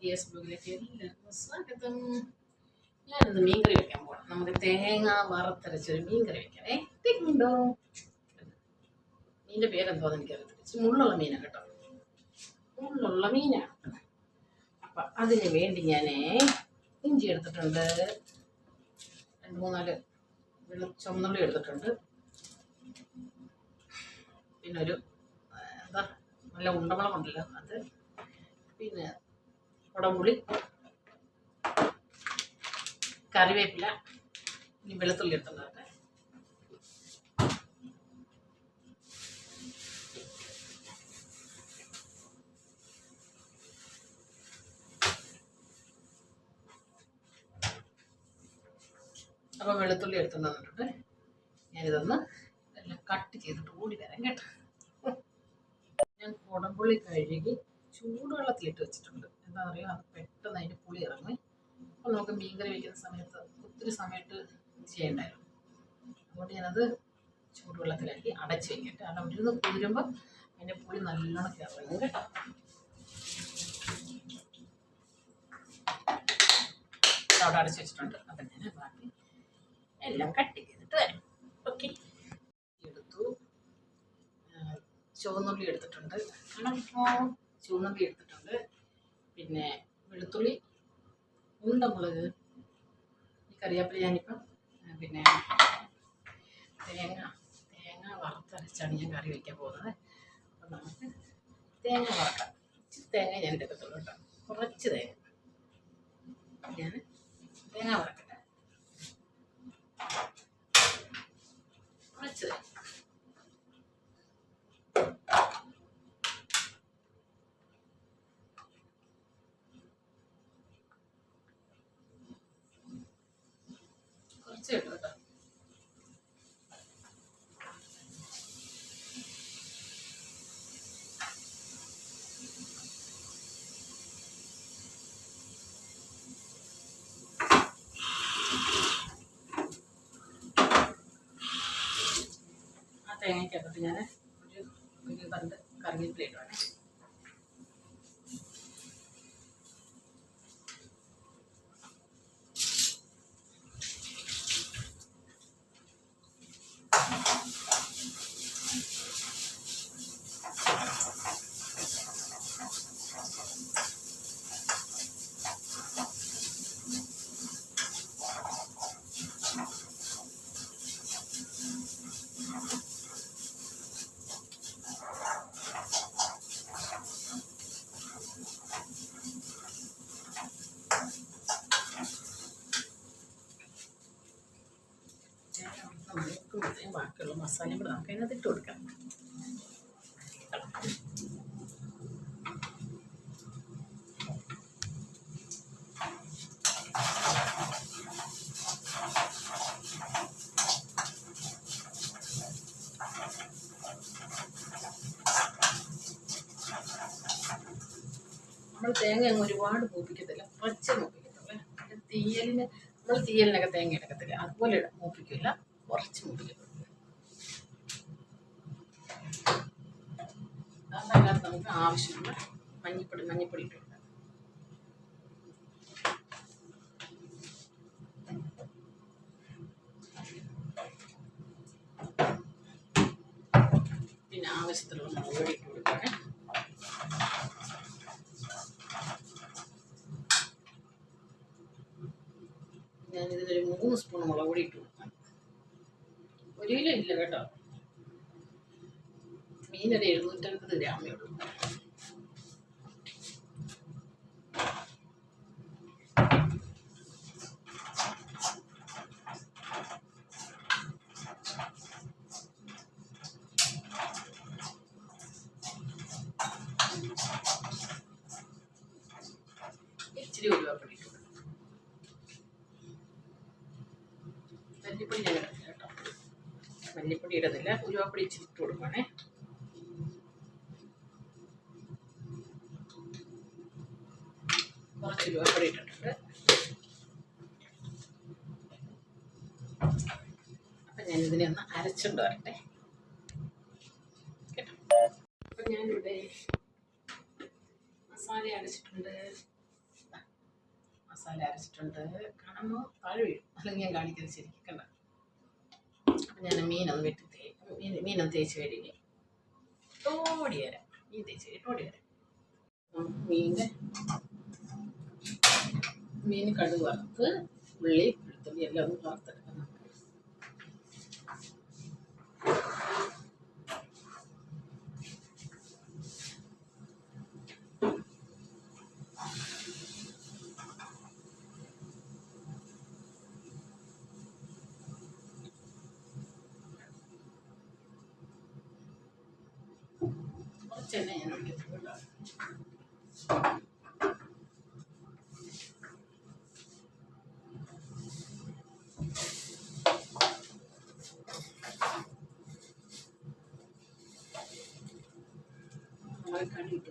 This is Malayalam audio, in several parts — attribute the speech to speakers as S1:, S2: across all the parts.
S1: എസ് ബ്ലോഗിലേക്ക് എല്ലാവർക്കും സ്വാഗതം ഞാനിന്ന് മീൻകറി വെക്കാൻ പോകണം നമുക്ക് തേങ്ങ വറുത്തരച്ചൊരു മീൻകറി വെക്കണേ തെങ്ങുണ്ടോ മീന്റെ പേരെന്തോന്ന് എനിക്കറിയത്തില്ല. ഇച്ചിരി മുള്ളുള്ള മീനാണ് കേട്ടോ. മുള്ളുള്ള മീനാണ് അപ്പം അതിന് വേണ്ടി ഞാൻ ഇഞ്ചി എടുത്തിട്ടുണ്ട്. രണ്ട് മൂന്നാൽ വെള്ള ചുമന്നുള്ളി എടുത്തിട്ടുണ്ട്. പിന്നെ ഒരു എന്താ നല്ല ഉണ്ടമുളക് ഉണ്ടല്ലോ അത്. പിന്നെ കുടംപുളി കറിവേപ്പില ഇനി വെളുത്തുള്ളി എടുത്തുണ്ടാകട്ടെ അപ്പോൾ വെളുത്തുള്ളി എടുത്തുകൊണ്ട് വന്നിട്ടുണ്ട് ഞാനിതൊന്ന് എല്ലാം കട്ട് ചെയ്തിട്ട് കൂടി വരാം കേട്ടോ. ഞാൻ കുടംപുള്ളി കഴുകി ചൂടുവെള്ളത്തിലിട്ട് വെച്ചിട്ടുണ്ട്. എന്താ പറയുക അത് പെട്ടെന്ന് അതിന്റെ പുളി ഇറങ്ങി. അപ്പോൾ നമുക്ക് മീൻകറി വയ്ക്കുന്ന സമയത്ത് ഒത്തിരി സമയത്ത് ചെയ്യണ്ടായിരുന്നു. അതുകൊണ്ട് ഞാനത് ചൂടുവെള്ളത്തിലാക്കി അടച്ച് വയ്ക്കട്ടെ അവിടെ ഇരുന്ന് കുതിരുമ്പോൾ അതിന്റെ പുളി നല്ലോണം ഇറങ്ങും കേട്ടോ. അവിടെ അടച്ച് വെച്ചിട്ടുണ്ട്. അപ്പം ഞാൻ ബാക്കി എല്ലാം കട്ട് ചെയ്തിട്ട് വരാം. ഓക്കെ. എടുത്തു. ചുവന്നുള്ളി എടുത്തിട്ടുണ്ട്. ഇപ്പോൾ ചുവന്നുള്ളി എടുത്തിട്ടുണ്ട്. പിന്നെ വെളുത്തുള്ളി ഉണ്ടമുളക് ഈ കറിവേപ്പില ഞാനിപ്പം പിന്നെ തേങ്ങ തേങ്ങ വറുത്തരച്ചാണ് ഞാൻ കറി വയ്ക്കാൻ പോകുന്നത്. അപ്പം നമുക്ക് തേങ്ങ വറക്കാം. ഇച്ചിരി തേങ്ങ ഞാൻ എടുക്കത്തുള്ളൂ കേട്ടോ. കുറച്ച് തേങ്ങ. ഞാൻ തേങ്ങ വറക്കട്ടെ. കുറച്ച് തേങ്ങ. കുറച്ച് ഇട്ടു കേട്ടോ. ഞാൻ ഒരു ഒരു പന്ത് കറിവേപ്പില ഇടുവാണേ. നമുക്ക് ബാക്കിയുള്ള മസാലയും കൂടെ നമുക്ക് അതിനകത്ത് ഇട്ട് കൊടുക്കാം. നമ്മൾ തേങ്ങ അങ്ങ് ഒരുപാട് മൂപ്പിക്കത്തില്ല കുറച്ച് മൂപ്പിക്കത്തുള്ളൂ. തീയലിന് നമ്മൾ തീയലിനൊക്കെ തേങ്ങ എടുക്കത്തില്ല അതുപോലെ മൂപ്പിക്കില്ല. കുറച്ച് മുടിക്കും അതിനകത്ത് നമുക്ക് ആവശ്യമുള്ള മഞ്ഞപ്പൊടി മഞ്ഞപ്പൊടി ഇട്ട് പിന്നെ ആവശ്യത്തിലുള്ള മുളക് പൊടി ഇട്ട് കൊടുക്കുകയാണ് ഞാൻ ഇതിനൊരു മൂന്ന് സ്പൂൺ മുളക് പൊടി ഇട്ട് കൊടുക്കാം. ഒരു ഇല്ല കേട്ടോ. മീനൊരു എഴുന്നൂറ്റൻപത് ഗ്രാമേ ഉള്ളൂ. ഇച്ചിരി ഉലുവപ്പൊടി ഇട്ട് മല്ലിപ്പൊടി ഇടുന്നില്ല. ഉലുവപ്പൊടി ഇച്ചിരി ഇട്ട് കൊടുക്കണേ കുറച്ച് ഉലുവപ്പൊടി ഇട്ടിട്ടുണ്ട്. അപ്പം ഞാൻ ഇതിനെ ഒന്ന് അരച്ചുകൊണ്ട് വരട്ടെ. കേട്ടോ? ഞാനിവിടെ മസാല അരച്ചിട്ടുണ്ട്. മസാല അരച്ചിട്ടുണ്ട്. കാണുമ്പോൾ താഴെ വീഴും അല്ലെങ്കിൽ ഞാൻ കാണിക്കുന്നത് ശരിക്കും കണ്ട. ഞാൻ മീനൊന്ന് വെട്ടി തേ മീൻ മീനൊന്ന് തേച്ച് കഴുകി ഓടി വരാം. മീൻ തേച്ച് കഴിഞ്ഞിട്ട് ഓടി വരാം. മീന്റെ മീൻ കടുക് വറുത്ത് ഉള്ളി വെളുത്തുള്ളി എല്ലാം ഒന്ന് കുറച്ച് എണ്ണ ഞാൻ നമ്മൾ കടി ഇട്ട്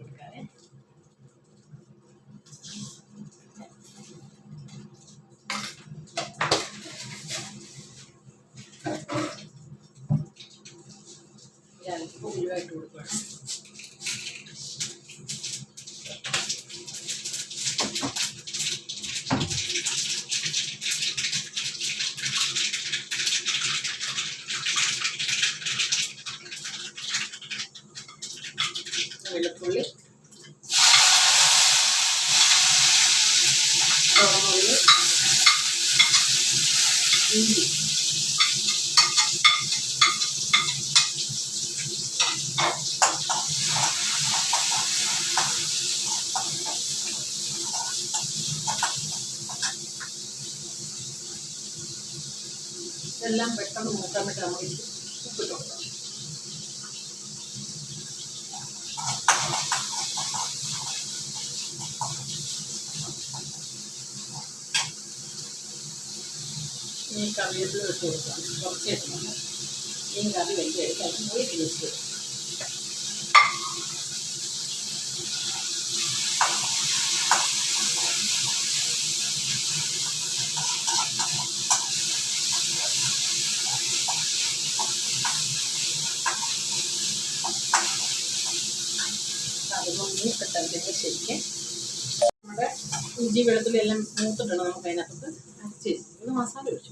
S1: ഉരുവായിട്ട് കൊടുക്കുകയാണ് വെളുത്തുള്ളി ചുവന്നുള്ളി ഇഞ്ചി ഇതെല്ലാം പെട്ടെന്ന് മൂക്കാൻ വേണ്ടി നമ്മൾ ഉപ്പിട്ട് ഈ കറിവേപ്പില ഇട്ട് കൊടുക്കണം കുറച്ച് ഇട്ടുണ്ട് മീൻ കഴിക്കാൻ പോയി ടേസ്റ്റ് അതൊന്നും മീൻ പെട്ടെന്ന് ശരിക്കും നമ്മുടെ ഇഞ്ചി വെളുത്തുള്ളി എല്ലാം മൂത്തിട്ടുണ്ട് നമുക്ക് അതിനകത്ത്. അരച്ച് ഇത് മസാല ഒഴിച്ചു.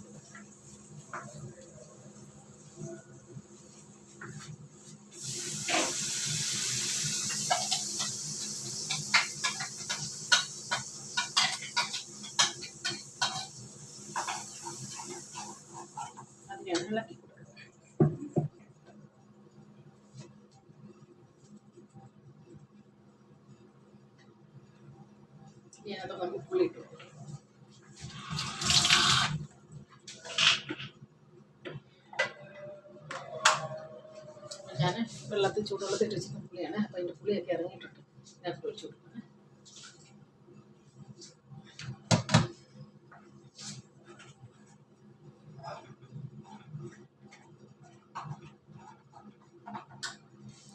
S1: ഞാനത് നമുക്ക് കൊടുക്കാം ഞാൻ വെള്ളത്തിൽ ചൂടുവെള്ളത്തിൽ തെറ്റിച്ച പുളിയാണ്. അപ്പം അതിന്റെ പുളിയൊക്കെ ഇറങ്ങിയിട്ടുണ്ട്. ഇതിനകത്ത് ഒഴിച്ചു കൊടുക്കണം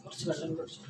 S1: കുറച്ച് വെള്ളം ഒഴിച്ചു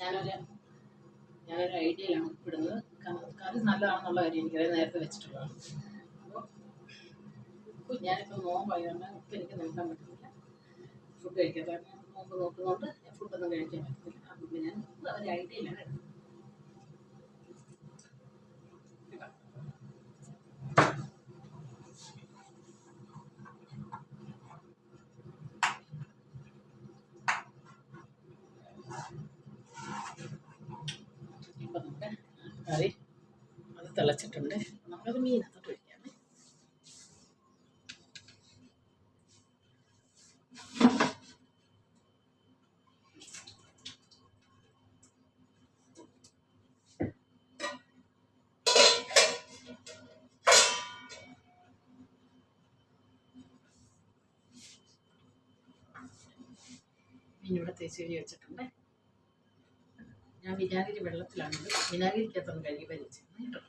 S1: ഞാനൊരു ഞാനൊരു ഐഡിയയിലാണ് ഉപ്പിടുന്നത് കറി നല്ലതാണെന്നുള്ള കാര്യം എനിക്കറിയാം. നേരത്തെ വെച്ചിട്ടുള്ളതാണ്. ഞാനിപ്പോൾ നോമ്പായതുകൊണ്ട് ഉപ്പ് എനിക്ക് നിൽക്കാൻ പറ്റുന്നില്ല. ഫുഡ് കഴിക്കാതെ നോമ്പ് നോക്കുന്നതുകൊണ്ട് ഫുഡൊന്നും കഴിക്കാൻ പറ്റത്തില്ല അപ്പോൾ ഞാൻ ഒരു? ഇപ്പം നമുക്ക് കറി അത് തിളച്ചിട്ടുണ്ട്. നമ്മളത് മീനകത്തോട്ട് ഇവിടെ തേച്ച് വെച്ചിട്ടുണ്ട്. ഞാൻ വിനാഗിരി വെള്ളത്തിലാണ് ഇത്. വിനാഗിരിക്കകത്തൊന്ന് കഴുകി വലിച്ചിരുന്നു കേട്ടോ.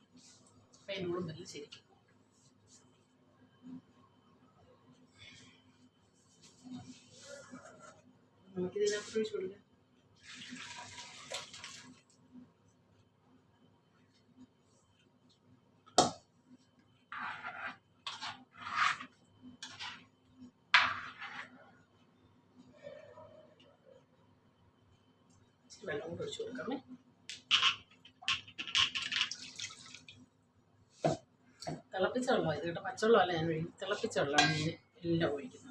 S1: അപ്പം എന്നോട് നല്ല ശരിക്കും. നമുക്കിതിനകത്ത് ഒഴിച്ചു കൊടുക്കാം. വെള്ളം കൂടെ ഒഴിച്ച് കൊടുക്കാമേ. തിളപ്പിച്ച വെള്ളം ഇത് കേട്ടോ. പച്ചവെള്ളമല്ല ഞാൻ തിളപ്പിച്ച വെള്ളമാണ് ഞാൻ എല്ലാം ഒഴിക്കുന്നത്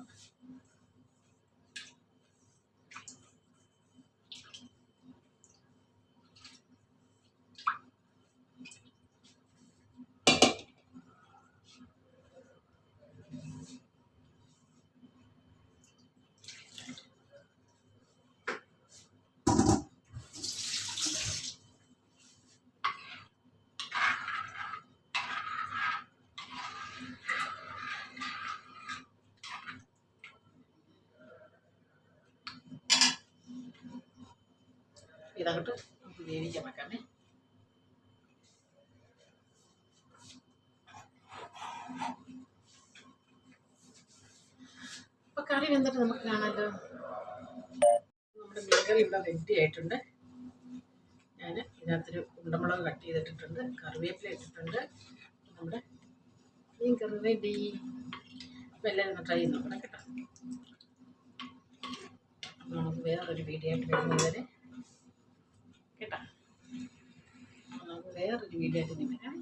S1: ഇതങ്ങോട്ട് നമുക്ക് വേവിക്കാൻ വെക്കാമേ അപ്പൊ കറി വെന്തിട്ട് നമുക്ക് കാണാമല്ലോ നമ്മുടെ മീൻകറി ഇവിടെ റെഡി ആയിട്ടുണ്ട്. ഞാൻ ഇതിനകത്തൊരു ഉണ്ടമുളക് കട്ട് ചെയ്തിട്ടിട്ടുണ്ട് കറിവേപ്പില ഇട്ടിട്ടുണ്ട്. നമ്മുടെ മീൻകറി റെഡി അപ്പോൾ എല്ലാവരും ട്രൈ ചെയ്ത് നോക്കണം കേട്ടോ. നമുക്ക് വേറൊരു വീഡിയോ ആയിട്ട് വരുന്നത് വരെ കേട്ടോ അപ്പോൾ നമുക്ക് വേറൊരു വീഡിയോ ആയിട്ട് ഇനി വരാം